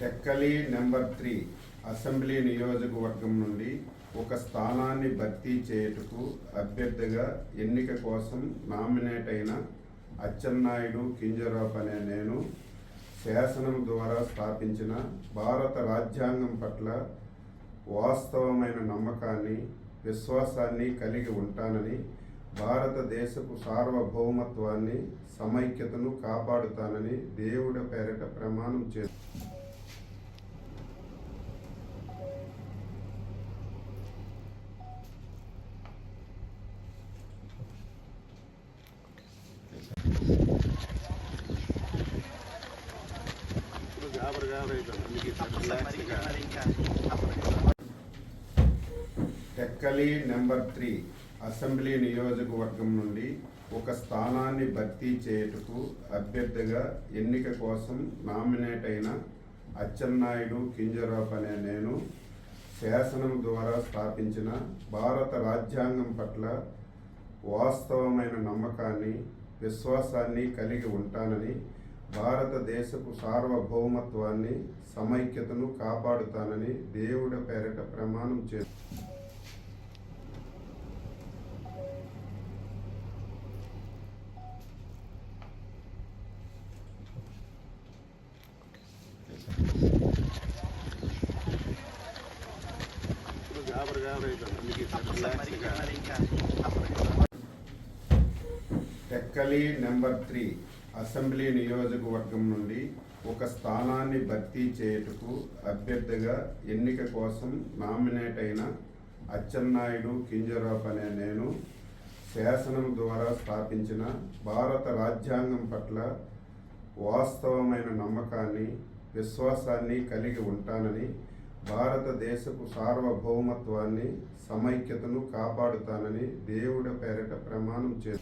Tekkali number three assembly నియోజకవర్గం నుండి ఒక స్థానాన్ని భర్తీ చేయుటకు అభ్యర్థిగా ఎన్నిక కోసం నామినేట్ అయిన అచ్చెన్నాయుడు కింజరాప్ అనే నేను శాసనం ద్వారా స్థాపించిన భారత రాజ్యాంగం పట్ల వాస్తవమైన నమ్మకాన్ని విశ్వాసాన్ని కలిగి ఉంటానని భారతదేశపు సార్వభౌమత్వాన్ని సమైక్యతను కాపాడుతానని దేవుడి పేరిట ప్రమాణం చే గాబరు గాబరు అయితే అందుకే టెక్కలి నెంబర్ త్రీ అసెంబ్లీ నియోజకవర్గం నుండి ఒక స్థానాన్ని భర్తీ చేయుటకు అభ్యర్థిగా ఎన్నిక కోసం నామినేట్ అయిన అచ్చెన్నాయుడు కింజరాప్ అనే నేను శాసనం ద్వారా స్థాపించిన భారత రాజ్యాంగం పట్ల వాస్తవమైన నమ్మకాన్ని విశ్వాసాన్ని కలిగి ఉంటానని భారతదేశపు సార్వభౌమత్వాన్ని సమైక్యతను కాపాడుతానని దేవుడి పేరిట ప్రమాణం చేస్తాను గాబరు గాబరు అవుతుంది మీకు రిలాక్స్గా టెక్కలి నెంబర్ త్రీ అసెంబ్లీ నియోజకవర్గం నుండి ఒక స్థానాన్ని భర్తీ చేయుటకు అభ్యర్థిగా ఎన్నిక కోసం నామినేట్ అయిన అచ్చెన్నాయుడు కింజరాప్ అనే నేను శాసనం ద్వారా స్థాపించిన భారత రాజ్యాంగం పట్ల వాస్తవమైన నమ్మకాన్ని విశ్వాసాన్ని కలిగి ఉంటానని భారతదేశపు సార్వభౌమత్వాన్ని సమైక్యతను కాపాడుతానని దేవుడి పేరట ప్రమాణం చే